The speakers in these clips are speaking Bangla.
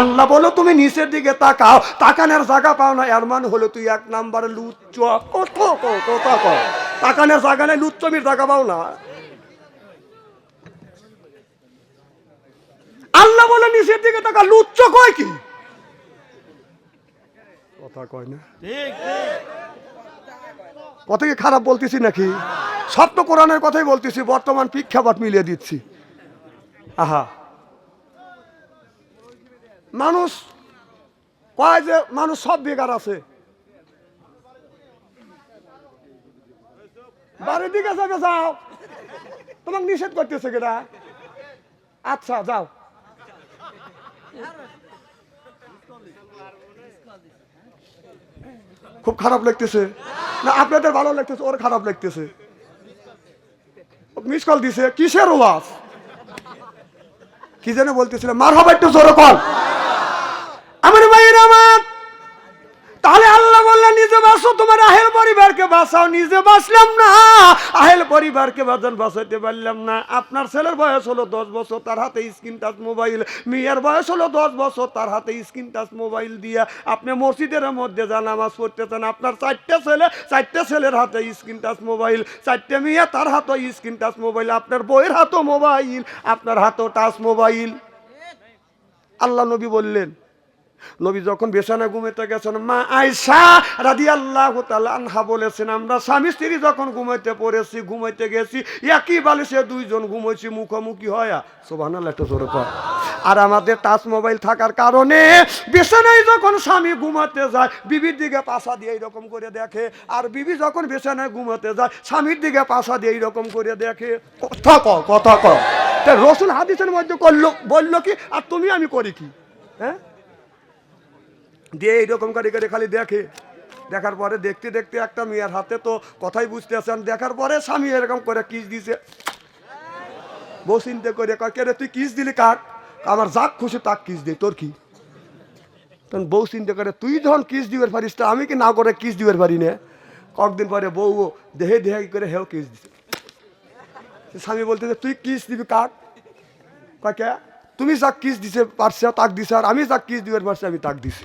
আল্লাহ বলো তুমি নিচের দিকে তাকাও তাকানোর জায়গা পাও না। এর মানে হলো তুই এক নাম্বারে লুচ্চ। কত কথা কো তাকানোর জায়গা নেই লুচ্চমির জায়গা পাও না। আল্লাহ বলে নিচের দিকে তাকা লুচ্চ কয় কি? কথা কয় না। কথা কি খারাপ বলতেছি নাকি? সব তো কোরআনের কথাই বলতেছি বর্তমান প্রেক্ষাপট মিলিয়ে দিচ্ছি। আহা। মানুষ কয় যে মানুষ সব বেকার আছে। বাড়ির দিকে যাবে যাও। তোমাকে নিষেধ করতেছে কেটা আচ্ছা যাও। খুব খারাপ লাগতেছে। না, আপনাদের ভালো লাগতেছে, ওর খারাপ লাগতেছে। মিস কল দিছে, কিসের ওয়াজ কি যেন বলতেছিল মার হবে একটু জোরে কল আমার ভাইয়ের আমার তাহলে আল্লাহ বললেন নিজে বাঁচো তোমার আহেল পরিবারকে বাঁচাও, নিজে বাঁচলাম না। আহেল পরিবারকে বাঁচান, বাঁচাইতে পারলাম না। আপনার ছেলের বয়স হলো দশ বছর, তার হাতে স্ক্রিন টাচ মোবাইল মেয়ের বয়স হলো দশ বছর, তার হাতে স্ক্রিন টাচ মোবাইল দিয়ে। আপনি মসজিদের মধ্যে যা নামাজ চান আপনার চারটে ছেলে, চারটে ছেলের হাতে স্ক্রিন টাচ মোবাইল চারটে মেয়ে, তার হাতে স্ক্রিন টাচ মোবাইল আপনার বইয়ের হাতও মোবাইল আপনার হাতও টাচ মোবাইল আল্লাহ নবী বললেন নবী যখন বেসানা ঘুমাইতে গেছেন, মা আয়সা রাদি আল্লাহ আনহা বলেছেন, আমরা স্বামী স্ত্রী যখন ঘুমাইতে পড়েছি, ঘুমাইতে গেছি, একই বালিশে দুইজন ঘুমাইছি, মুখোমুখি হয়া। সোভান আর আমাদের টাচ মোবাইল থাকার কারণে বিছানায় যখন স্বামী ঘুমাতে যায়, বিবির দিকে পাশা দিয়ে এইরকম করে দেখে। আর বিবি যখন বিছানায় ঘুমাতে যায়, স্বামীর দিকে পাশা দিয়ে এইরকম করে দেখে। কথা ক কথা ক রসুল হাদিসের মধ্যে করল, বলল কি, আর তুমি, আমি করি কি? হ্যাঁ? দিয়ে এইরকম করে করে খালি দেখে। দেখার পরে দেখতে দেখতে একটা মেয়ের হাতে তো কথাই বুঝতে আছেন দেখার পরে স্বামী এরকম করে কিস দিছে। বউ চিন্তা করে কয় কে রে তুই কিস দিলি কাক? আমার যাক খুশি তাক কিস দিই তোর কি? তখন বউ চিন্তা করে, তুই যখন কিস দিবার পারিস তা আমি কি না করে কিস দিবার পারি না? কয়েকদিন পরে বউ দেহে দেহে করে হেও কিস দিছে। স্বামী বলতেছে, তুই কিস দিবি কাক? কে? তুমি যাক কিস দিছে, পারছে, তাক দিছে, আর আমি যাক কিস দিবার পারছি, আমি তাক দিছি।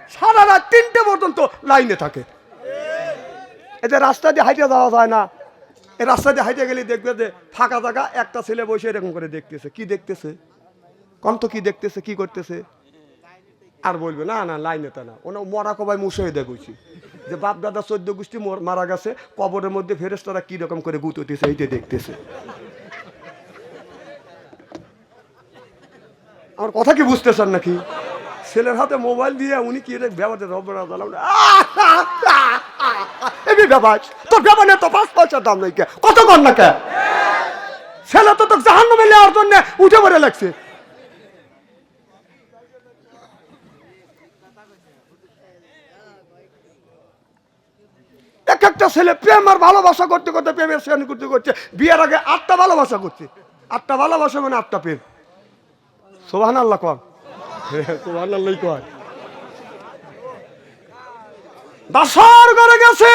সারা রাত তিনটে পর্যন্ত লাইনে থাকে। এতে রাস্তা দিয়ে হাইটে যাওয়া যায় না। এই রাস্তা দিয়ে হাইটে গেলে দেখবে যে ফাঁকা জায়গা, একটা ছেলে বসে এরকম করে দেখতেছে। কি দেখতেছে? কম তো কি দেখতেছে, কি করতেছে? আর বলবে, না না, লাইনে তা না। ওনা মরা কবাই মুসে দেখছি যে বাপ দাদা চোদ্দ গোষ্ঠী মর- গেছে, কবরের মধ্যে ফেরেস্তারা রকম করে গুততেছে এইটা দেখতেছে। আমার কথা কি বুঝতেছেন নাকি? ছেলের হাতে মোবাইল দিয়ে উনি কি রে ব্যবহার রবরা দালাম এবি ব্যাপার? তোর ব্যাপার তো পাঁচ পয়সার দাম নাই কত কর না কে? ছেলে তো তোর জাহান্ন মেলে আর জন্য উঠে পড়ে লাগছে। এক একটা ছেলে প্রেম আর ভালোবাসা করতে করতে, প্রেমের শ্রেণি করতে করতে, বিয়ের আগে আটটা ভালোবাসা করছে। আটটা ভালোবাসা মানে আটটা প্রেম। সোহান আল্লাহ কর। সোহান আল্লাহ কয়। বাসর করে গেছে।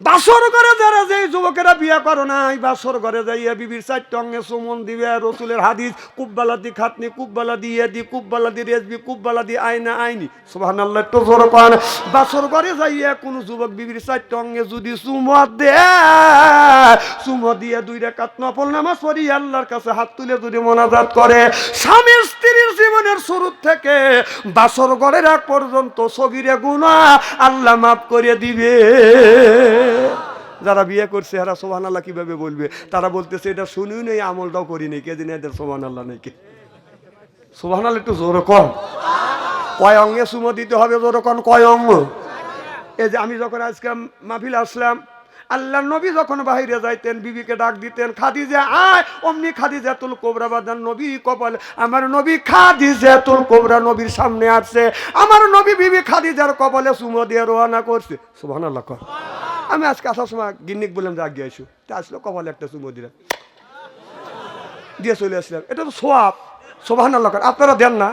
বাসর করে যারা যে যুবকেরা বিয়ে করো নাই, বাসর ঘরে যাইয়া বিবির চার টঙ্গে সুমন দিবে, রসুলের হাদিস কুব্বালা দি খাতনি কুব্বালা দিয়ে দি কুব্বালা দি রেজবি কুব্বালা দি আইনা আইনি। সুবহান আল্লাহ একটু জোর বাসর ঘরে যাইয়া কোন যুবক বিবির চার অঙ্গে যদি সুমত দে সুমত দিয়ে দুই রেখাত নফল নামা পড়ি, আল্লাহর কাছে হাত তুলে যদি মোনাজাত করে। স্বামী স্ত্রীর জীবনের শুরু থেকে বাসর ঘরের এক পর্যন্ত সগিরে গুণা আল্লাহ মাফ করে দিবে। যারা বিয়ে করছে, এরা সোহান আল্লাহ কীভাবে বলবে? তারা বলতেছে, এটা শুনিও নেই, আমলটাও করি নেই কেদিন এদের সোহান আল্লাহ নেই কে? সোহান আল্লাহ একটু জোর কম কয় অঙ্গে সুমো দিতে হবে, জোর কম কয় অঙ্গ? এই যে আমি যখন আজকে মাহফিল আসলাম আল্লাহ নবী যখন বাইরে যাইতেন বিবিকে ডাক দিতেন খাদিজা আয় অমনি খাদিজা তুল কোবরা বাজান নবী কপাল। আমার নবী খাদিজা তুল কোবরা নবীর সামনে আসছে। আমার নবী বিবি খাদি খাদিজার কপালে সুমো দিয়ে রোয়ানা করছে। কর। আমি আজকে আসার সময় গিন্নিক বললাম যে আগে আসো। তা আসলো কপালে একটা সুমো দিলাম। দিয়ে চলে আসলাম। এটা তো সোয়াব। সোভান আল্লাহ আপনারা দেন না?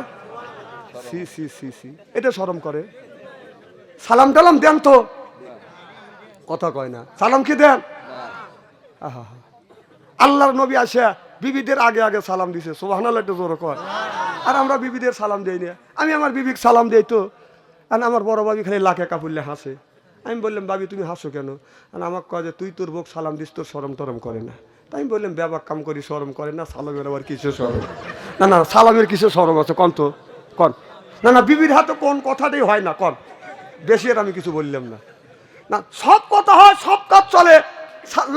সি সি সি সি। এটা শরম করে। সালাম টালাম দেন তো। কথা কয় না। সালাম কি দেন। আল্লাহর নবী আসে, বিবিদের আগে আগে সালাম দিছে। সোহান আল্লাহ একটু জোর কর আর আমরা বিবিদের সালাম দেই না। আমি আমার বিবিকে সালাম দেই তো। আর আমার বড় বাবি খালি লাখে কাপুরলে হাসে। আমি বললাম বাবি তুমি হাসো কেন? আর আমাকে কয় যে, তুই তোর বউক সালাম দিস, তোর সরম টরম করে না। তাই আমি বললাম ব্যাপার কাম করি সরম করে না, সালামের আবার কিছু সরম না না, সালামের কিছু সরম আছে? কন তো, কন। না না, বিবির হাতে কোন কথাটাই হয় না, কন। বেশি আর আমি কিছু বললাম না। না, সব কথা হয়, সব কাজ চলে।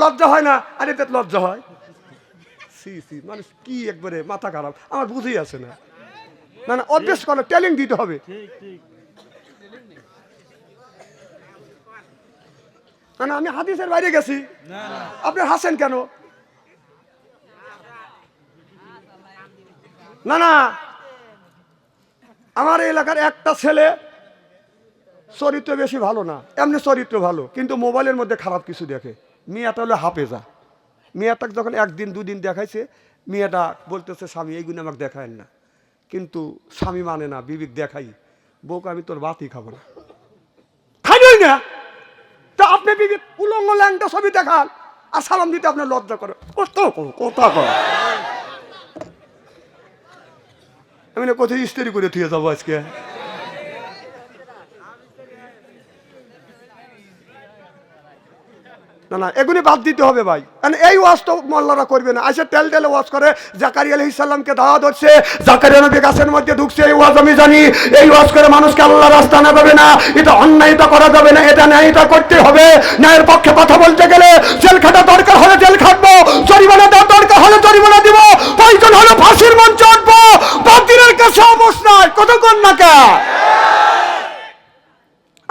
লজ্জা হয় না? আর, এতে লজ্জা হয়। সি সি, মানুষ কি একবারে মাথা খারাপ? আমার বুঝেই আছে না। না না, অভ্যেস করে ট্যালেন্ট দিতে হবে। না না, আমি হাদিসের বাইরে গেছি। আপনি হাসেন কেন? না না। আমার এলাকার একটা ছেলে চরিত্র বেশি ভালো না, এমনি চরিত্র ভালো, কিন্তু মোবাইলের মধ্যে খারাপ কিছু দেখে। মেয়েটা হলো হাফেজা। মেয়েটাকে যখন একদিন, দুদিন দেখাইছে, মেয়েটা বলতেছে, স্বামী, এইগুলো আমাকে দেখায় না। কিন্তু স্বামী মানে না, বিবিক, দেখাই। বউকে আমি তোর বাতি খাব না। খাইই না। তা আপনি বিবি উলঙ্গ ল্যাংটা ছবি দেখান আর সালাম দিতে আপনার লজ্জা করে। কত করো, কথা করো। আমি কোথায় ইস্তেরি করে থুয়ে যাব আজকে। না না, এগুলি বাদ দিতে হবে ভাই। কারণ এই ওয়াজ তো মোল্লারা করবে না। আসে তেল তেলে ওয়াজ করে জাকারি আলহ ইসাল্লামকে দাওয়া ধরছে, জাকারিয়া নবী গাছের মধ্যে ঢুকছে, এই ওয়াজ আমি জানি। এই ওয়াজ করে মানুষকে আল্লাহ রাস্তা না যাবে না, এটা অন্যায় করা যাবে না, এটা ন্যায় এটা করতে হবে। ন্যায়ের পক্ষে কথা বলতে গেলে জেল খাটা দরকার হলে জেল খাটবো, জরিমানা দেওয়ার দরকার হলে জরিমানা দিব, প্রয়োজন হলে ফাঁসির মঞ্চে উঠবো। বাতিলের কাছে অবস্থায় কতক্ষণ না কে?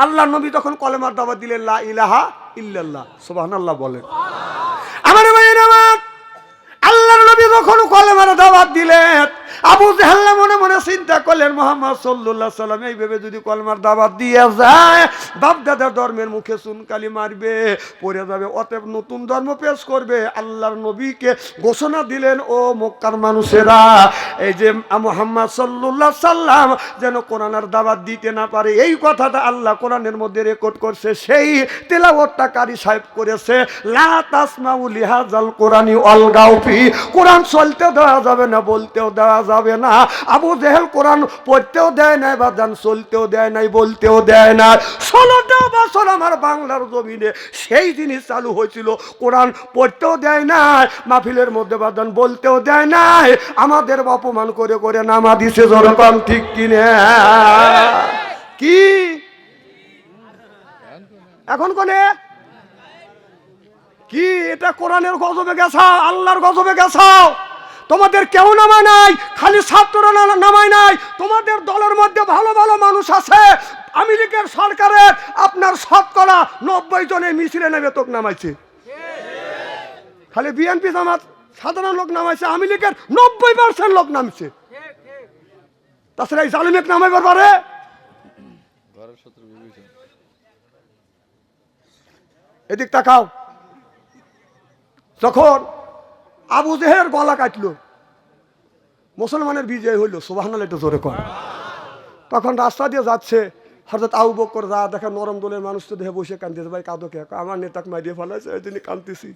আল্লাহ নবী তখন কলেমার দাবা দিলেন, লা ইলাহা ইল্লাল্লাহ সুবহানাল্লাহ বলেন। আমার ভাইয়ের আমার, আল্লাহর নবী যখন কলেমার দাবাত দিলেন আবু জাহাল্লা মনে মনে চিন্তা করলেন, মোহাম্মদ সাল্লাল্লাহু সাল্লাম এই ভেবে যদি কলমার দাওয়াত দিয়ে যায় বাপ দাদার ধর্মের মুখে চুনকালি মারবে, পড়ে যাবে, অতএব নতুন ধর্ম পেশ করবে। আল্লাহর নবীকে ঘোষণা দিলেন, ও মক্কার মানুষেরা, এই যে মোহাম্মদ সাল্লাল্লাহু সাল্লাম যেন কোরআনের দাওয়াত দিতে না পারে, এই কথাটা আল্লাহ কোরআনের মধ্যে রেকর্ড করছে, সেই তেলাওয়াতটা কারি সাহেব করেছে, লা তাসমাউ লিহাজাল কোরআনি চলতেও দেওয়া যাবে না, বলতেও দেওয়া যাবে না। আবু জেহেল কোরআন পড়তেও দেয় নাই বা দান চলতেও দেয় নাই, বলতেও দেয় না ষোলোটা বছর আমার বাংলার জমিনে সেই জিনিস চালু হয়েছিল। কোরআন পড়তেও দেয় নাই, মাহফিলের মধ্যে বাদান বলতেও দেয় নাই। আমাদের অপমান করে করে নামা দিছে জনগণ, ঠিক কিনে কি? এখন কোনে? কি? এটা কোরআনের গজবে গেছাও, আল্লাহর গজবে গেছাও। তোমাদের কেউ নামায় নাই, খালি ছাত্ররা না- নামায় নাই। তোমাদের দলের মধ্যে ভালো ভালো মানুষ আছে। আমেরিকার সরকারের আপনার শতকরা নব্বই জনে মিছিলে নেবে তোক নামাইছে। খালি বিএনপি জামাত সাধারণ লোক নামাইছে লীগের নব্বই পার্সেন্ট লোক নামছে। তাছাড়া এই জালিমেক নামাইবার পারে? এদিক তাকাও। যখন আবু জেহের গলা কাটলো। মুসলমানের বিজয় হইল সোবাহানাল একটু জোরে কর তখন রাস্তা দিয়ে যাচ্ছে হঠাৎ আবু বকর যা দেখে নরম দলের মানুষ তো দেখে বসে কান্দিছে ভাই, কাঁদো কে? আমার নেতাকে মারিয়ে ফেলাইছে ওই জন্য কান্দতেছি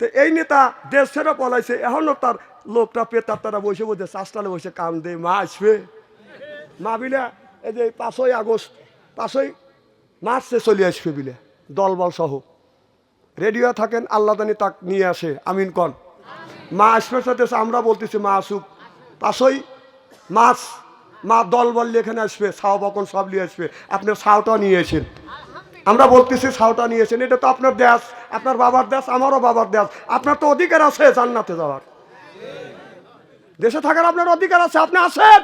তো এই নেতা দেশ ছেড়ে পলাইছে এখনও তার লোকটা পেতার তারা বসে বসে চাষটালে বসে কান্দে মা আসবে মা বিলে এই যে পাঁচই আগস্ট, পাঁচই মার্চে চলে আসবে বিলে, দলবল সহ। রেডিও থাকেন, আল্লাহ জানি তাক নিয়ে আসে, আমিন কন। মা আসবে সাথে আমরা বলতেছি, মা আসুক। পাশই মাছ, মা দল বললে এখানে আসবে সাও বকন সব নিয়ে আসবে। আপনার ছাওটা নিয়ে এসেন। আমরা বলতেছি, ছাওটা নিয়েছেন এটা তো আপনার দেশ, আপনার বাবার দেশ, আমারও বাবার দেশ। আপনার তো অধিকার আছে জান্নাতে যাওয়ার। দেশে থাকার আপনার অধিকার আছে, আপনি আসেন।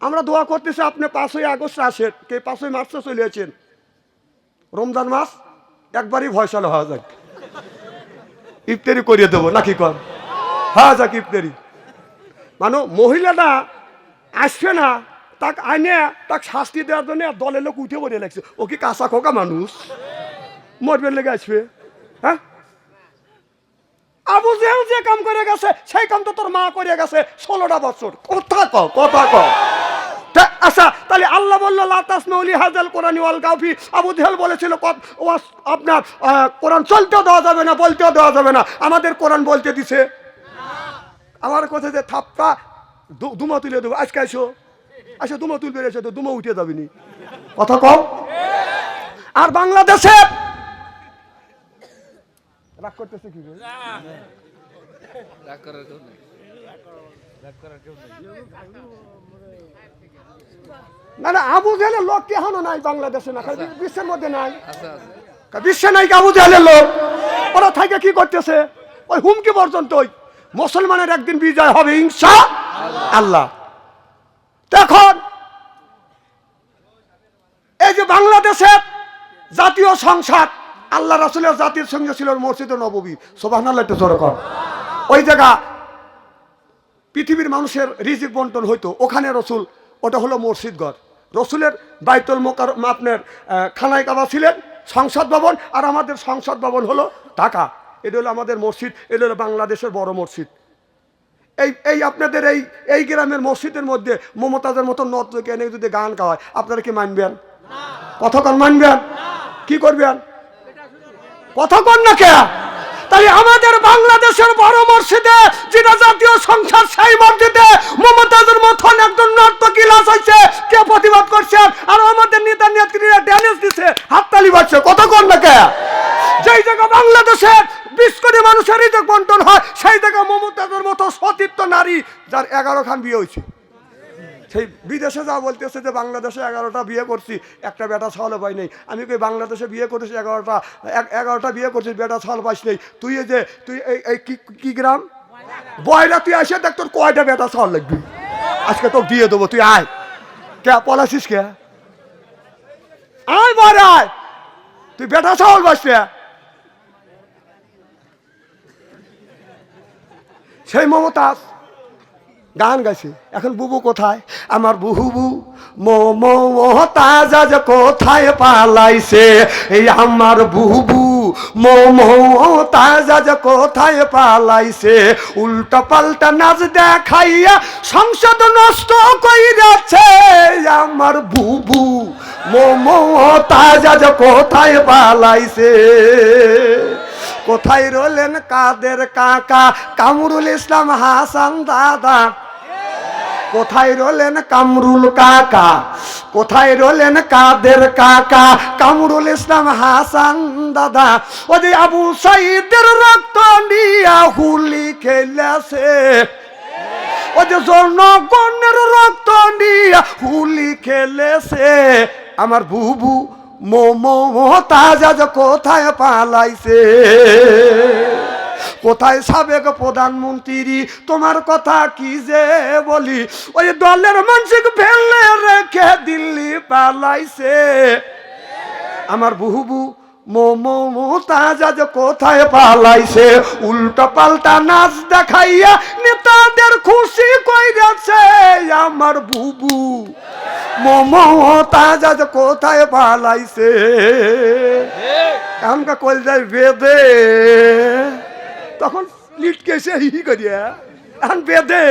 আমরা দোয়া করতেছি, আপনি পাঁচই আগস্ট আসেন। কে পাঁচই মার্চে চলে আছেন রমজান মাস, একবারই ভয়সাল হওয়া যাক। ইফতারি করিয়ে দেবো, নাকি কর? হওয়া যাক ইফতারি। মানে মহিলাটা আসবে না, তাক আইনে, তাক শাস্তি দেওয়ার জন্য দলের লোক উঠে পড়ে লাগছে। ও কি কাঁচা খোকা মানুষ? মরবে লেগে আসবে। হ্যাঁ? আবু যে কাম করে গেছে, সেই কাম তো তোর মা করে গেছে ষোলোটা বছর। কথা ক কথা ক আচ্ছা তাহলে আল্লাহ বলল লাতাস নৌলি হাজাল কোরআন ওয়াল গাফি আবু জেহেল বলেছিল আপনার কোরআন চলতেও দেওয়া যাবে না, বলতেও দেওয়া যাবে না। আমাদের কোরআন বলতে দিছে। আমার কথা যে থাপ্পা দুমা তুলে দেবো। আজকে আসো। আসো দুমা তুলবে এসে তো দুমা উঠে যাবি নি কথা কম? আর বাংলাদেশে রাগ করতেছে কি রে? রাগ করার কেউ নেই। না না আবু জেলের লোক নাই বাংলাদেশে না? বিশ্বের মধ্যে নাই। আছে আছে বিশ্বে নাই আবু জেলের লোক। ওরা থাকে কি করতেছে? ওই হুমকি পর্যন্ত মুসলমানের একদিন বিজয় হবে ইনশা আল্লাহ। এই যে বাংলাদেশের জাতীয় সংসদ আল্লাহ রাসুলের জাতির সঙ্গে ছিল মসজিদ নবী সোবাহ একটু জোরে কর ওই জায়গা পৃথিবীর মানুষের রিজিক বন্টন হইতো ওখানে রসুল ওটা হলো মসজিদঘর। রসুলের বাইতুল মোকার আপনার খানায় কাবা ছিলেন, সংসদ ভবন, আর আমাদের সংসদ ভবন হলো ঢাকা। এটা হলো আমাদের মসজিদ, এটা হলো বাংলাদেশের বড় মসজিদ। এই এই আপনাদের এই এই গ্রামের মসজিদের মধ্যে মমতাজের মতো নদ এনে যদি গান গাওয়ায়, আপনারা কি মানবেন? কতক্ষণ মানবেন? কি করবেন? কতক্ষণ না কে? তাই আমাদের বাংলাদেশের বড় মসজিদে, যেটা জাতীয় সংসার সেই মসজিদে মমতাজের মতন একজন নর্তকী লাশ হয়েছে। কে প্রতিবাদ করছে? আর আমাদের নেতা নেত্রীরা ড্যানেজ দিছে। হাততালি বাজছে কতক্ষণ না কে? যেই জায়গা বাংলাদেশের বিশ কোটি মানুষের হৃদয় বন্টন হয়, সেই জায়গা মমতাজের মতো সতীর্থ নারী যার এগারো খান বিয়ে হয়েছে। সেই বিদেশে যা বলতেছে যে বাংলাদেশে এগারোটা বিয়ে করছি, একটা বেটা ছল পাই নেই। আমি কই, বাংলাদেশে বিয়ে করেছি এগারোটা এগারোটা বিয়ে করছিস, বেটা ছল পাইস নেই। তুই যে, তুই এই কি গ্রাম? বয়রা, তুই আসে দেখ তোর কয়টা বেটা ছল লাগবি। আজকে তোকে দিয়ে দেবো, তুই আয়। কে পলাছিস কে? আয় বয় আয়। তুই বেটা ছাওয়াল পাইস কে? সেই মমতাজ। গান গাইছে। এখন বুবু কোথায়? আমার বুবু মমতাজ কোথায় পালাইছে? এই আমার বুবু মমতাজ কোথায় পালাইছে? উল্টা পাল্টা নাচ দেখাইয়া সংসদ নষ্ট কইরাছে। আমার বুবু মমতাজ কোথায় পালাইছে? কোথায় রলেন কাদের কাকা? কামরুল ইসলাম হাসান দাদা। কোথায় রলেন কামরুল কাকা? কোথায় রলেন কাদের কাকা? কামরুল ইসলাম হাসান দাদা ওই আবু সাইদের রক্ত নিয়া হুলি খেলেছে। ওই যে জনগণের রক্ত নিয়া হুলি খেলেছে। আমার বুবু মোমো তাজ কোথায় পালাইছে? কোথায় সাবেক প্রধানমন্ত্রী? তোমার কথা কি যে বলি? ওই দলের মানসিক ফেলে রেখে দিল্লি পালাইছে। আমার বুহবু মোমো মোতাজ আজ কোথায় পালাইছে? উল্টো পাল্টা নাচ দেখাইয়া নেতাদের খুশি কইরাছে আমার বুবু মোমো মোতাজ আজ কোথায় পালাইছে? কল যায় বেদে। তখন লিটকে এসে হি করিয়া, এখন বেদে,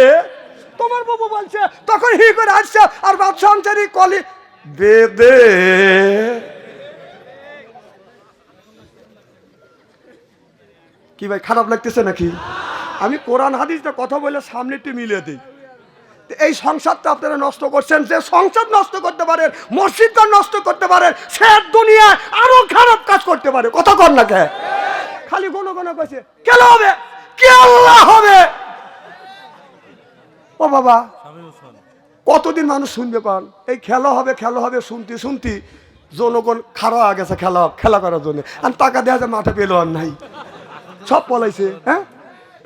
তোমার বাবু বলছে, তখন হি করে আসছে আর বাদশাহ আনসারি কলি, বেদে। কি ভাই, খারাপ লাগতেছে নাকি? আমি কোরআন হাদিসটা কথা বলে সামনে একটু মিলিয়ে দিই। এই সংসারটা আপনারা নষ্ট করছেন, যে সংসার নষ্ট করতে পারেন, মসজিদটা নষ্ট করতে পারেন, সে দুনিয়ায় আরও খারাপ কাজ করতে পারে। কথা কর না কে? খালি কোনো কোনো কাছে কেন হবে? কে আল্লাহ হবে? ও বাবা, কতদিন মানুষ শুনবে পান এই খেলা হবে খেলা হবে, শুনতে শুনতে জনগণ হয়ে গেছে খেলা খেলা করার জন্য। আর টাকা দেওয়া যায় মাঠে পেল আর নাই। সব পলাইছে হ্যাঁ?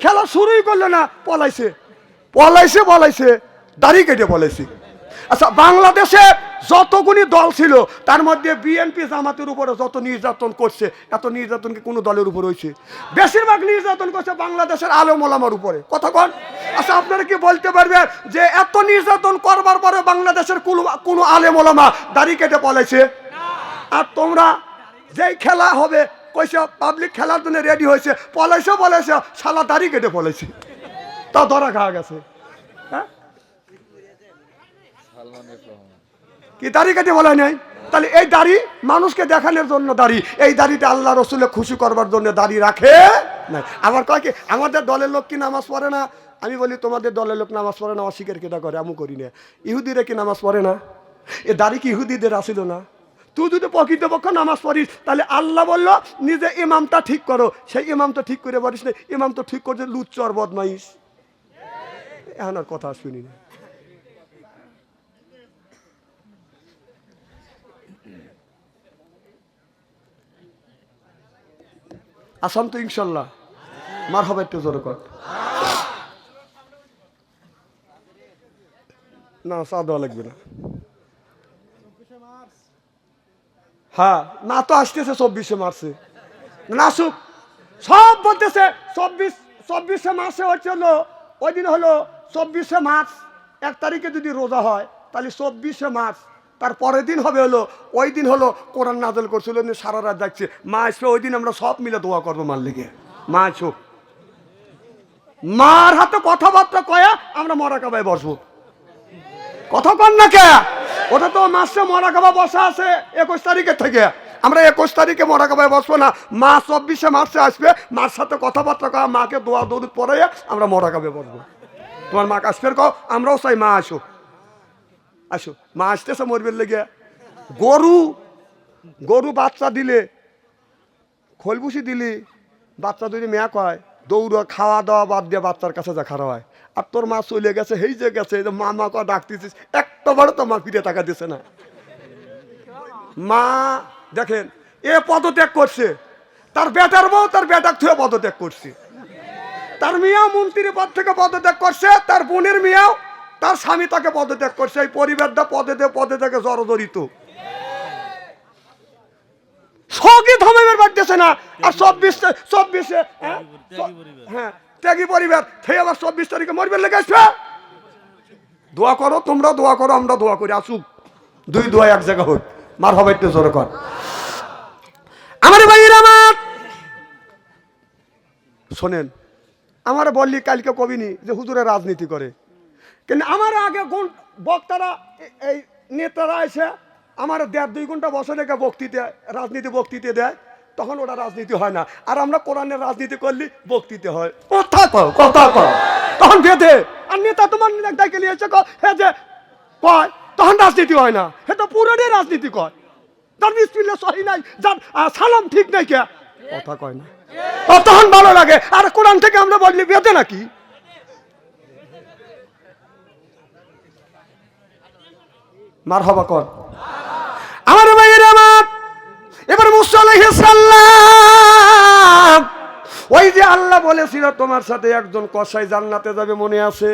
খেলা শুরুই করল না, পলাইছে। পলাইছে পলাইছে, দাড়ি কেটে পলাইছে। আচ্ছা বাংলাদেশে যতগুলি দল ছিল, তার মধ্যে বিএনপি জামাতের উপরে যত নির্যাতন করছে, এত নির্যাতন কি কোনো দলের উপর হয়েছে? বেশিরভাগ নির্যাতন করছে বাংলাদেশের আলম ওলামার উপরে। কন। আচ্ছা আপনারা কি বলতে পারবেন যে এত নির্যাতন করবার পরে বাংলাদেশের কোনো কোনো আলেম ওলামা দাড়ি কেটে পলাইছে? আর তোমরা যেই খেলা হবে, কইছে পাবলিক খেলার জন্য রেডি হয়েছে, পলাইছে পলাইছে, শালা দাড়ি কেটে পলাইছে। তা ধরা খাওয়া গেছে। হ্যাঁ? কি দাড়ি কেটে বলা নাই? তাহলে এই দাড়ি মানুষকে দেখানোর জন্য দাড়ি। এই দাড়িটা আল্লাহ রসুলে খুশি করবার জন্য দাড়ি রাখে না আবার কয় কি, আমাদের দলের লোক কি নামাজ পড়ে না? আমি বলি, তোমাদের দলের লোক নামাজ পড়ে না, অস্বীকার কেটা করে? আমি করি না। ইহুদিরা কি নামাজ পড়ে না? এ দাড়ি কি ইহুদিদের আসিল না? তুই যদি প্রকৃতপক্ষ নামাজ পড়িস, তাহলে আল্লাহ বলল, নিজে ইমামটা ঠিক করো। সেই ইমাম তো ঠিক করে পারিস না, ইমাম তো ঠিক করছে, লুচ্চর বদমাইশ। এখন আর কথা শুনি না। আসাম তো ইনশাল্লাহ। মার হবে একটু জোরে কর। না, চা দেওয়া লাগবে না। হ্যাঁ না তো আসতেছে চব্বিশে মার্চে। না, আসুক। সব বলতেছে, চব্বিশ, চব্বিশে মার্চে হচ্ছে হলো, ওই দিন হলো চব্বিশে মার্চ, এক তারিখে যদি রোজা হয়, তাহলে চব্বিশে মার্চ তার পরের দিন হবে হলো, ওই দিন হলো কোরআন নাজল করছিল সারা রাত যাচ্ছে মা আসবে ওই দিন আমরা সব মিলে দোয়া করব মার লিগে। মা আসুক মার হাতে কথাবার্তা কয়া আমরা মরা কাবায় বসবো। কথা কন না কে? ওটা তো মাসে মরা কাবা বসা আছে, একুশ তারিখের থেকে। আমরা একুশ তারিখে মরা কাবায় বসবো না, মা চব্বিশে মার্চে আসবে, মার সাথে কথাবার্তা কয়া মাকে দোয়া দৌড় পরে আমরা মরা কাবে বসবো। তোমার মা কাশ্মীর কও, আমরাও চাই মা আসো আসো, মা আসতেছে মরবের লেগে। গরু গরু বাচ্চা দিলে, খোলবুসি দিলি, বাচ্চা যদি মেয়া কয়, দৌড়, খাওয়া দাওয়া বাদ দিয়ে বাচ্চার কাছে যা খারাপ হয়। আর তোর মা চলে গেছে, হেই যে গেছে যে মা মা কয়া, ডাকতেছিস, একটা বারো তো মা ফিরে টাকা দিছে না। মা, দেখেন, এ পদত্যাগ করছে। তার বেটার বউ, তার বেটার থুয়ে পদত্যাগ করছে। তার মেয়েও মন্ত্রীর পদ থেকে পদত্যাগ করছে, তার বোনের মেয়েও তার স্বামী তাকে পদত্যাগ করছে, এই পরিবারটা পদে পদে থেকে জড়জড়িত সঙ্গে ধমের বাড়তেছে না, আর চব্বিশে চব্বিশে হ্যাঁ? হ্যাঁ ত্যাগী পরিবার, সেই আবার চব্বিশ তারিখে মরবে লেগে আসবে? দোয়া করো, তোমরা দোয়া করো, আমরা দোয়া করি, আসুক। দুই দোয়া এক জায়গা হোক। মার হবে একটু জোরে কর। আমার ভাইয়ের আমার! শোনেন, আমার বললি কালকে কবিনি যে হুজুরে রাজনীতি করে। কিন্তু আমার আগে কোন বক্তারা এই নেতারা এসে আমার দেড় দুই ঘণ্টা বসে রেখে বক্তৃতা, রাজনীতি বক্তৃতা দেয়, তখন ওটা রাজনীতি হয় না। আর আমরা কোরআনের রাজনীতি করলি বক্তৃতা হয়। কথা কও কথা কও। তখন বেঁধে, আর নেতা তোমার ডাকে নিয়ে এসে হে যে কয়, তখন রাজনীতি হয় না। হে তো পুরোটাই রাজনীতি কয়। তার বিসমিল্লা সহি নাই, যার সালাম ঠিক নাই কে? কথা কয় না। তখন ভালো লাগে। আর কোরআন থেকে আমরা বললি বেঁধে নাকি? মার হবা কর। আমার ভাইয়ের আমার। এবার মুসাল্লাম ওই যে আল্লাহ বলেছিল, তোমার সাথে একজন কসাই জান্নাতে যাবে মনে আছে?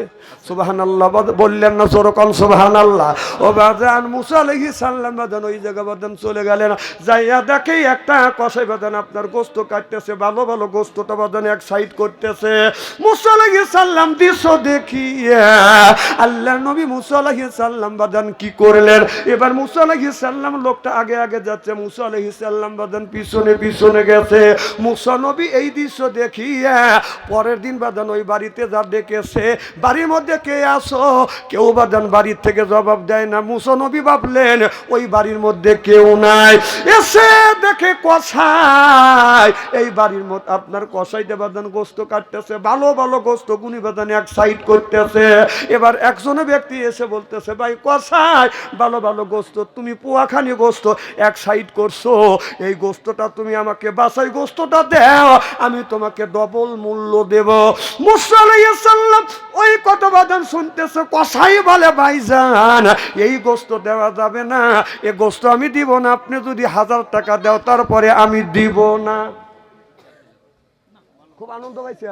সুবাহান আল্লাহ বললেন না সরকম সুবাহান আল্লাহ ও বাজান, মুসা আলহি সাল্লাম বাজান, ওই জায়গা বাজান চলে গেলেন। যাইয়া দেখে একটা কসাই বাজান আপনার গোস্ত কাটতেছে, ভালো ভালো গোস্তটা বাজান এক সাইড করতেছে। মুসা আলহি সাল্লাম দৃশ্য দেখিয়ে আল্লাহ নবী মুসা আলহি সাল্লাম বাজান কি করলেন? এবার মুসা আলহি সাল্লাম লোকটা আগে আগে যাচ্ছে, মুসা আলহি সাল্লাম বাজান পিছনে পিছনে গেছে। মুসা নবী এই দৃশ্য দেখিয়ে, পরের দিন বাজান ওই বাড়িতে যা ডেকেছে, বাড়ির মধ্যে কে আসো কেউ বাজান বাড়ির থেকে জবাব দেয় না। মুসা নবী ভাবলেন, ওই বাড়ির মধ্যে কেউ নাই। এসে দেখে কষাই এই বাড়ির মধ্যে আপনার কষাইতে বাদান গোস্ত কাটতেছে, ভালো ভালো গোস্ত গুনি বাদান এক সাইড করতেছে। এবার একজনে ব্যক্তি এসে বলতেছে, ভাই কষাই ভালো ভালো গোস্ত, তুমি পোয়াখানি গোস্ত এক সাইড করছ। এই গোস্তটা তুমি আমাকে বাসাই গোস্তটা দাও, আমি তোমাকে ডবল মূল্য দেব। মুসাল্লাম ওই কত বাদান শুনতেছে কষাই বলে, ভাইজান, এই গোস্ত দেওয়া যাবে না। এ গোস্ত আমি দিব না। আপনি যদি হাজার টাকা দাও, তারপরে আমি দিব না। খুব আনন্দ পাইছে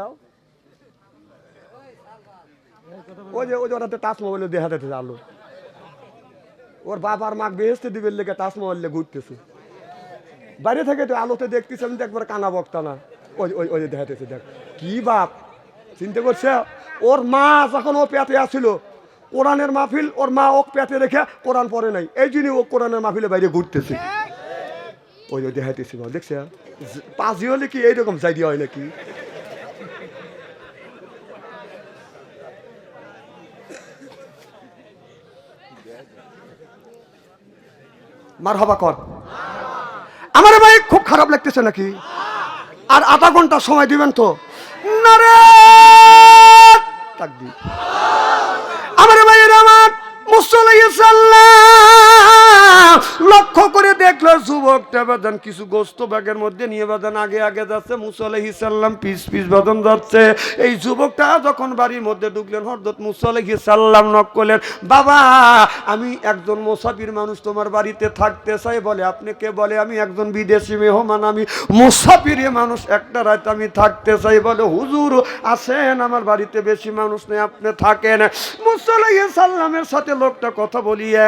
ওই যে ওই যে ওটাতে টাচ দেখা যাচ্ছে আলো। ওর বাবার মাক বেহেস্তে দিবের লেগে লেগে ঘুরতেছে। বাইরে থেকে তো আলোতে দেখতেছি, আমি একবার কানা বক্তা না। ওই ওই ওই দেখাতেছে দেখ কি বাপ? চিনতে করছে ওর মা যখন ও পেটে আসছিল, কোরআনের মাহফিল, ওর মা ওক পেটে রেখে কোরআন পড়ে নাই। এই জন্য ও কোরআনের মাহফিলে বাইরে ঘুরতেছে। ওই ওই দেখাইতেছি দেখছে? পাঁচই হলে কি এইরকম সাইডি হয় নাকি? মার হবা কর। আমার ভাই খুব খারাপ লাগতেছে নাকি? আর আধা ঘণ্টা সময় দিবেন তো? না রে তাকবীর। আমার ভাইয়ের আমার মুসল্লাম লক্ষ্য করে দেখল যুবকটা কিছু গোস্ত ব্যাগের মধ্যে নিয়ে আগে আগে যাচ্ছে মুসলাহি সাল্লাম পিস পিস বাদান যাচ্ছে। এই যুবকটা যখন বাড়ির মধ্যে ঢুকলেন হরদত মুসলাহি সাল্লাম নক করলেন, বাবা, আমি একজন মোসাফির মানুষ, তোমার বাড়িতে থাকতে চাই। বলে, আপনি কে? বলে, আমি একজন বিদেশি মেহমান, আমি মুসাফিরে মানুষ, একটা রাত আমি থাকতে চাই। বলে, হুজুর আসেন, আমার বাড়িতে বেশি মানুষ নেই, আপনি থাকেন। মুসলাই সাল্লামের সাথে লোকটা কথা বলিয়ে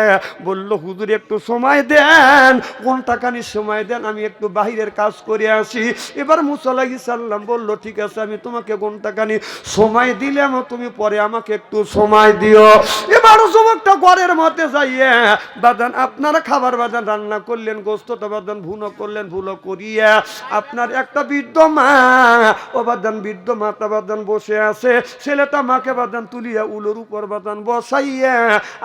বলল, হুজুর, একটু সময় দেন। কোন টাকানি সময় দেন, আমি একটু বাহিরের কাজ করে আসি। এবার মুসলাই সাল্লাম বলল, ঠিক আছে, আমি তোমাকে কোন টাকানি সময় দিলাম, তুমি পরে আমাকে একটু সময় দিও। এবার যুবকটা ঘরের মধ্যে যাইয়ে বাদান, আপনারা খাবার বাদান রান্না করলেন গোস্তটা বাদান ভুনো করলেন, ভুলো করিয়া আপনার একটা বৃদ্ধ মা, ও বাদান বৃদ্ধ মাতা বাদান বসে আছে। ছেলেটা মাকে বাদান তুলিয়া উলোর উপর বাদান বসাইয়া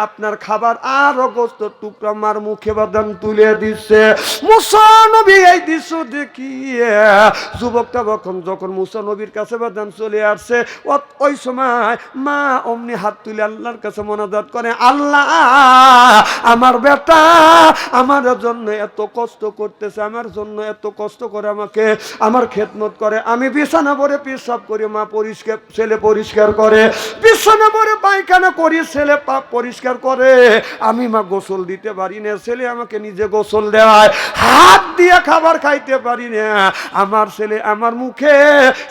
আপনার খাবার আর গোস্ত টুকরা মার মুখে বাদান তুলে দিচ্ছে মুসানবী এই দৃশ্য দেখিয়ে যুবকটা যখন যখন মুসানবীর কাছে বাদান চলে আসছে ওই সময় মা অমনি হাত তুলে আল্লাহর কাছে মনাজাত করে, আল্লাহ, আমার বেটা আমার জন্য এত কষ্ট করতেছে, আমার জন্য এত কষ্ট করে আমাকে আমার খেদমত করে। আমি বিছানা পরে পেশাব করি, মা পরিষ্কার, ছেলে পরিষ্কার করে। বিছানা পরে পায়খানা করি, ছেলে পাপ পরিষ্কার করে, আমি মা গোসল দিতে পারি না, ছেলে আমাকে নিজে গোসল দেওয়ায়, হাত দিয়ে খাবার খাইতে পারি না। আমার ছেলে আমার মুখে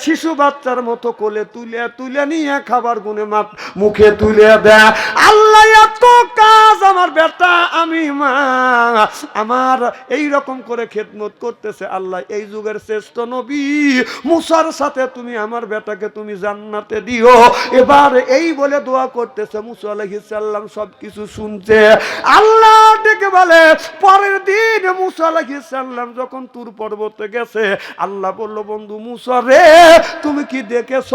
শিশু বাচ্চার মতো কোলে তুলে তুলে নিয়ে খাবার গুনে মা মুখে তুলে দেয়। আল্লাহ, এত কাজ আমার বেটা, আমি মা, আমার এই রকম করে খেদমত করতেছে আল্লাহ। এই যুগের শ্রেষ্ঠ নবী মুসার সাথে তুমি আমার বেটাকে তুমি জান্নাতে দিও। এবার এই বলে দোয়া করতেছে মুসা আলাইহিস সাল্লাম সব কিছু শুনছে। আল্লাহ ডেকে বলে, পরের দিন মুসা আলাইহিস যখন তুর পর্বতে গেছে, আল্লাহ বলল, বন্ধু মুসা রে, তুমি কি দেখেছ?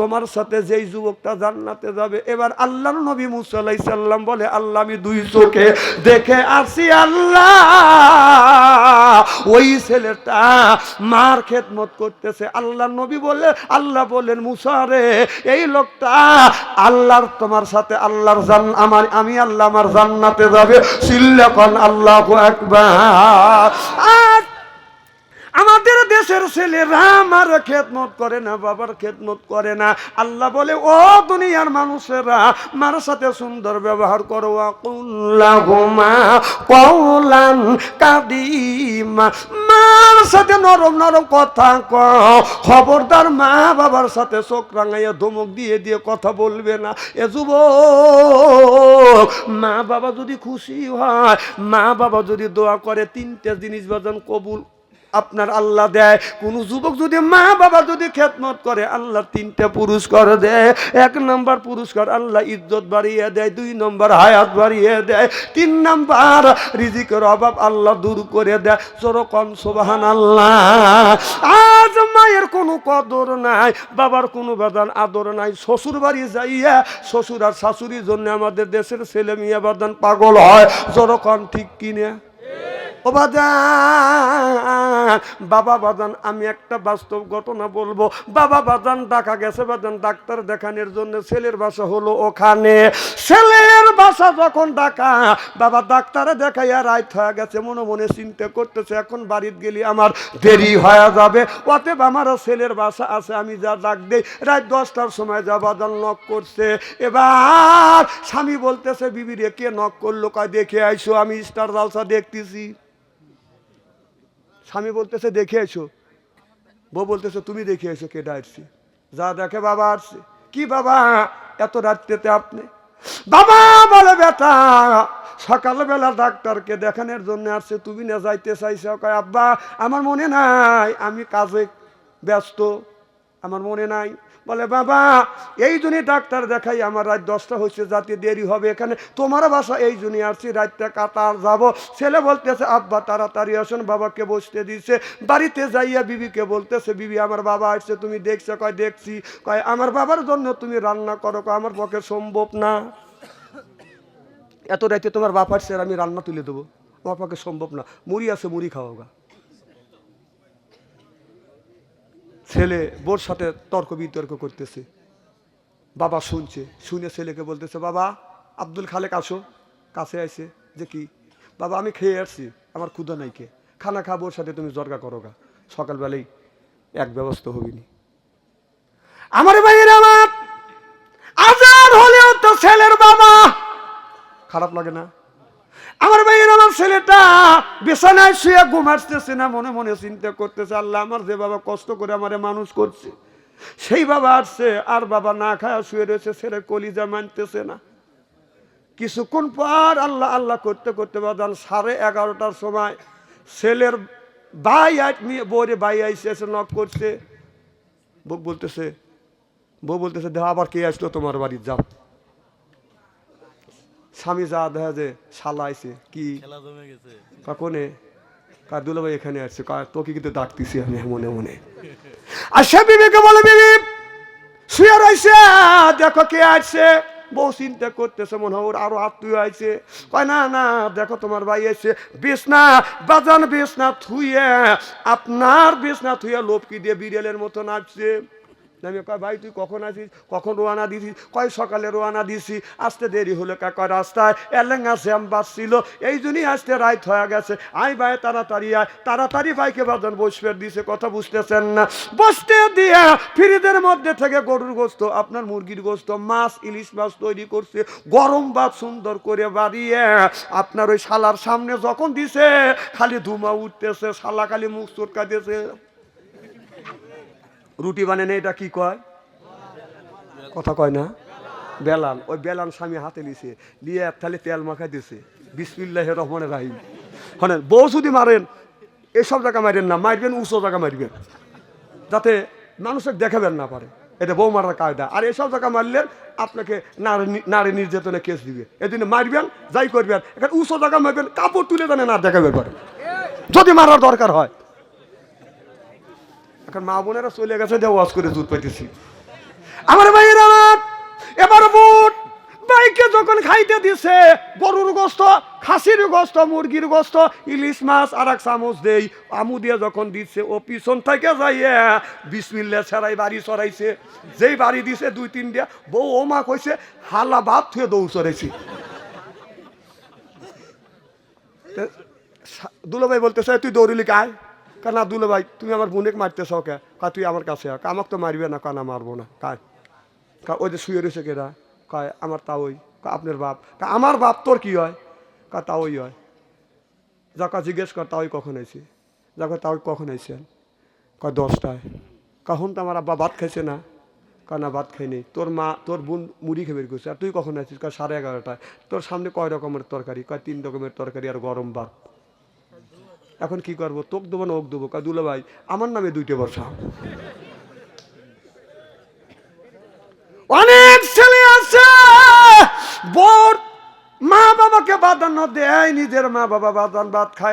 তোমার সাথে যেই যুবকটা জান্নাতে যাবে। এবার আল্লাহর নবী মুসা আলাইহিস সাল্লাম বলে, আল্লাহ, আমি দুই চোখে দেখে আসি, আল্লাহ। ওই ছেলেটা মার খেদমত করতেছে। আল্লাহ নবী বলে, আল্লাহ বলেন, মুসা রে, এই লোকটা আল্লাহর, তোমার সাথে আল্লাহর জান আমার আমি আল্লাহ আমার জান্নাতে যাবে। সিল্লাকন আল্লাহ একবার আমাদের দেশের ছেলেরা আমার খেদমত করে না, বাবার খেদমত করে না। আল্লাহ বলে, ও দুনিয়ার মানুষেরা, মার সাথে সুন্দর ব্যবহার করো। কওলান কাদিমা। মার সাথে নরম নরম কথা কও। খবরদার মা বাবার সাথে চোখ রাঙাইয়া ধমক দিয়ে দিয়ে কথা বলবে না। এ যুব মা বাবা যদি খুশি হয়, মা বাবা যদি দোয়া করে, তিনটে জিনিস বাজন কবুল আপনার আল্লাহ দেয়। কোন যুবক যদি মা বাবা যদি খেদমত করে আল্লাহ তিনটে পুরস্কার দেয়। এক নম্বর পুরস্কার আল্লাহ ইজ্জত বাড়িয়ে দেয়, দুই নম্বর হায়াত বাড়িয়ে দেয়, তিন নম্বর রিজিকের অভাব আল্লাহ দূর করে দেয়। চরকম সোবাহান আল্লাহ আজ মায়ের কোনো কদর নাই, বাবার কোনো বাদান আদর নাই। শ্বশুর বাড়ি যাইয়া শ্বশুর আর শাশুড়ির জন্য আমাদের দেশের ছেলে মেয়ে বাদান পাগল হয়। জরকম ঠিক কিনে? ও বাবা বাজান, আমি একটা বাস্তব ঘটনা বলব। বাবা বাজান ডাকা গেছে বাজান, ডাক্তার দেখানোর জন্য ছেলের বাসা হলো ওখানে। ছেলের বাসা যখন ডাকা বাবা ডাক্তারে দেখাইয়া রাইত হয়ে গেছে, মনে মনে চিন্তা করতেছে, এখন বাড়িতে গেলে আমার দেরি হয়ে যাবে। অতএব আমারও ছেলের বাসা আছে, আমি যা ডাক দেই, রাত দশটার সময় যা বাজান নক করছে। এবার স্বামী বলতেছে, বিবি রে, কে নক করল? কয়, দেখে আইসো, আমি স্টার জালসা দেখতেছি। স্বামী বলতেছে, দেখে এসো। বউ বলতেছে, তুমি দেখে এসো কে আসছি যা দেখে বাবা আসছে। কি বাবা? এত রাত্রেতে আপনি? বাবা, বলে বেটা সকালবেলা ডাক্তারকে দেখানোর জন্য আসছে। তুমি না যাইতে চাইছ? কয়, আব্বা, আমার মনে নাই। আমি কাজে ব্যস্ত। আমার মনে নাই। বলে, বাবা, এই জন্যই ডাক্তার দেখাই আমার রাত দশটা হচ্ছে যাতে দেরি হবে এখানে। তোমার বাসা এই জন্যই আসছি রাতটা কাতার যাব। ছেলে বলতেছে, আব্বা, তাড়াতাড়ি আসুন, বাবাকে বসতে দিছে। বাড়িতে যাইয়া বিবিকে বলতেছে, বিবি, আমার বাবা আসছে, তুমি দেখছ? কয়, দেখছি। কয়, আমার বাবার জন্য তুমি রান্না করো। কয়, আমার পক্ষে সম্ভব না। এত রাইতে তোমার বাপ আসছে আমি রান্না তুলে দেবো। আমার পক্ষে সম্ভব না। মুড়ি আছে, মুড়ি খাওয়া গা ছেলে বোর সাথে তর্ক বিতর্ক করতেছে। বাবা শুনছে, শুনে ছেলেকে বলতেছে, বাবা, আব্দুল খালেক আসো। কাছে আইছে যে কি, বাবা, আমি খেয়ে আসছি, আমার ক্ষুদা নাই কে। খানা খাব, ওর সাথে তুমি জর্গা করো গা সকালবেলাই এক ব্যবস্থা হবিনি। আমার ভাইয়ের আমার আজান হলেও তো ছেলের বাবা! খারাপ লাগে না? আমার ভাইয়ের আমার ছেলেটা বিছানায় শুয়ে ঘুমাচ্ছে না, মনে মনে চিন্তা করতেছে, আল্লাহ আমার যে বাবা কষ্ট করে আমারে মানুষ করছে, সেই বাবা আসছে, আর বাবা না খায়া শুয়ে রয়েছে, ছেলে কলিজা মানতেছে না। কিছুক্ষণ পর আল্লাহ আল্লাহ করতে করতে বাদান সাড়ে এগারোটার সময় ছেলের ভাই বউরে ভাই আইসে, এসে নক করছে। বউ বলতেছে বউ বলতেছে দেহ আবার কে আসলো তোমার বাড়ির যাও। স্বামী যা দেখা যে শালা আইছে কি? কখনে কার দুলা ভাই এখানে আসছে কার? তোকে কিন্তু ডাকতেছি আমি মনে মনে আর সে বিবেকে বলে বিবি শুয়ে রয়েছে দেখো কে আসছে। বউ চিন্তা করতেছে মনে হয় ওর আরও আত্মীয় আইছে। কয় না না দেখো তোমার ভাই এসে বিছনা বাজান বিছনা থুইয়ে আপনার বিছনা থুইয়ে লোপকি দিয়ে বিড়ালের মতো নাচছে আমি কয়, ভাই, তুই কখন আসিস? কখন রোয়ানা দিছিস? কয় সকালে রোয়ানা দিছি? আসতে দেরি হলো কা, কয় রাস্তায়? এলেঙ্গা শ্যাম বাসছিল এই জন্যই আসতে রাইত হয়ে গেছে। আই ভাই, তাড়াতাড়ি আয়। তাড়াতাড়ি ভাইকে বাজন বসবে দিছে, কথা বুঝতেছেন না। বসতে দিয়ে ফ্রিজের মধ্যে থেকে গরুর গোস্ত, আপনার মুরগির গোস্ত, মাছ, ইলিশ মাছ তৈরি করছে। গরম ভাত সুন্দর করে বাড়িয়ে আপনার ওই শালার সামনে যখন দিছে, খালি ধুমা উঠতেছে, শালা খালি মুখ চটকা দিয়েছে রুটি বানানে এটা কি কয়? কথা কয় না? বেলান ওই বেলান স্বামী হাতে নিছে দিয়ে এক থালি তেল মাখাই দিছে। বিসমিল্লাহ রহমানে রাহিম। হনে, বউ যদি মারেন, এসব জায়গা মারেন না মারবেন উঁচু জায়গা মারবেন যাতে মানুষকে দেখাবেন না পারে। এটা বউ মারার কায়দা। আর এসব জায়গা মারলেন আপনাকে নারী নারী নির্যাতনে কেস দিবে। এদিন মারবেন যাই করবেন, এখানে উঁচু জায়গা মারবেন কাপড় তুলে দেন না দেখাবেন পারে। যদি মারার দরকার হয়। এখন মা বোনেরা চলে গেছে যে ওয়াজ করে দুধ পাইতেছি। আমার ভাইয়ের আমার এবার বুট বাইকে যখন খাইতে দিছে, গরুর গোস্ত, খাসির গোস্ত, মুরগির গোস্ত, ইলিশ মাছ আর এক চামচ দেই। আমু দিয়ে যখন দিচ্ছে ও পিছন থেকে যাইয়ে বিসমিল্লা ছাড়াই বাড়ি চড়াইছে। যেই বাড়ি দিছে, দুই তিন দিয়া, বউ মা কইছে, হালা ভাত থুয়ে দৌড় চড়াইছি। দুলোভাই বলতেছে, তুই দৌড়িলি কায় কা না দুলোভাই তুমি আমার বোনেকে মারতেছ কে? কা, তুই আমার কাছে আয়। আমাকে তো মারবে না কানা মারবো না। কায় কা, ওই যে শুয়ে রয়েছে কেরা কয় আমার তা ওই। কা, আপনার বাপ। কা, আমার বাপ তোর কি হয়? কা, তা ওই হয়। যা কা, জিজ্ঞেস কর, তা ওই কখন আইছি? যাকে তা ওই কখন আইছেন কয় দশটায়। কখন তো আমার আব্বা ভাত খাইছে না? কা, না, ভাত খাইনি। তোর মা, তোর বোন মুড়ি খেয়ে বের করছে। আর তুই কখন আছিস কয় সাড়ে এগারোটায়। তোর সামনে কয় রকমের তরকারি? কয় তিন রকমের তরকারি আর গরম ভাত। এখন কি করব? তোক দেবো না ওক দেবো? কা দুলা ভাই, আমার নামে দুইটা বর্ষা। অনেক ছেলে আছে, বোর মা বাবাকে বাদানো দেয়, নিজের মা বাবা বাদান ভাত খায়।